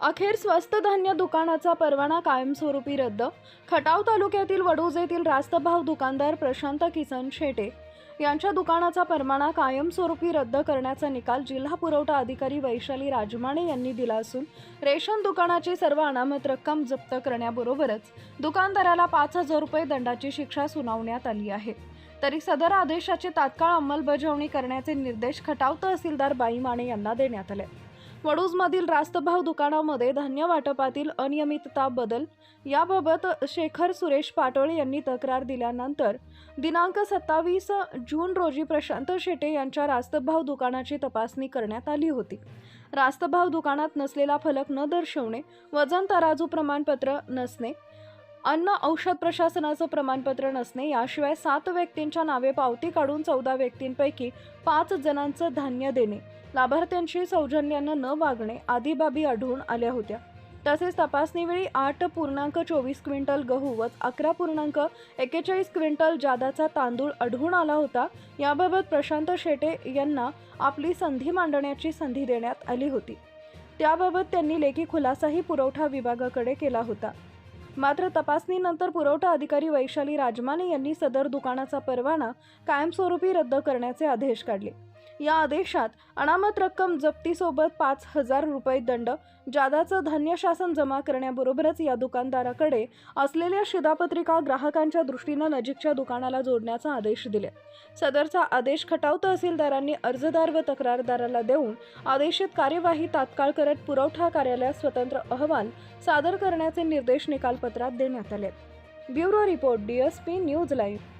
अखेर स्वस्त धान्य दुकानाचा परवाना कायमस्वरूपी रद्द. खटाव तालुक्यातील वडूज येथील रास्तभाव दुकानदार प्रशांत किसन शेटे यांच्या दुकानाचा परवाना कायमस्वरूपी रद्द करण्याचा निकाल जिल्हा पुरवठा अधिकारी वैशाली राजमाणे यांनी दिला असून रेशन दुकानाची सर्व अनामत रक्कम जप्त करण्याबरोबरच दुकानदाराला पाच हजार रुपये दंडाची शिक्षा सुनावण्यात आली आहे. तरी सदर आदेशाची तात्काळ अंमलबजावणी करण्याचे निर्देश खटाव तहसीलदार बाई माने यांना देण्यात आले. वडूजमधील रास्तभाव दुकानामध्ये धान्य वाटपातील अनियमितता बदल याबाबत शेखर सुरेश पाटोळे यांनी तक्रार दिल्यानंतर दिनांक सत्तावीस जून रोजी प्रशांत शेटे यांच्या रास्तभाव दुकानाची तपासणी करण्यात आली होती. रास्तभाव दुकानात नसलेला फलक न दर्शवणे वजन तराजू प्रमाणपत्र नसणे अन्न औषध प्रशासनाचं प्रमाणपत्र नसणे याशिवाय सात व्यक्तींच्या नावे पावती काढून चौदा व्यक्तींपैकी पाच जणांचं धान्य देणे लाभार्थ्यांशी सौजन्यानं न वागणे आदी बाबी आढळून आल्या होत्या. तसेच तपासणीवेळी आठ पूर्णांक चोवीस क्विंटल गहू व अकरा पूर्णांक एक्केचाळीस क्विंटल जादाचा तांदूळ आढळून आला होता. याबाबत प्रशांत शेटे यांना आपली संधी मांडण्याची संधी देण्यात आली होती. त्याबाबत त्यांनी लेखी खुलासाही पुरवठा विभागाकडे केला होता. मात्र तपासणीनंतर पुरवठा अधिकारी वैशाली राजमाने यांनी सदर दुकानाचा परवाना कायमस्वरूपी रद्द करण्याचे आदेश काढले. या आदेशात अनामत रक्कम जप्तीसोबत पाच हजार रुपये दंड जादाचं धान्य शासन जमा करण्याबरोबरच या दुकानदाराकडे असलेल्या शिधापत्रिका ग्राहकांच्या दृष्टीनं नजीकच्या दुकानाला जोडण्याचा आदेश दिले. सदरचा आदेश खटाव तहसीलदारांनी अर्जदार व तक्रारदाराला देऊन आदेशित कार्यवाही तात्काळ करत पुरवठा कार्यालयात स्वतंत्र अहवाल सादर करण्याचे निर्देश निकालपत्रात देण्यात आले. Bureau report DSP news live.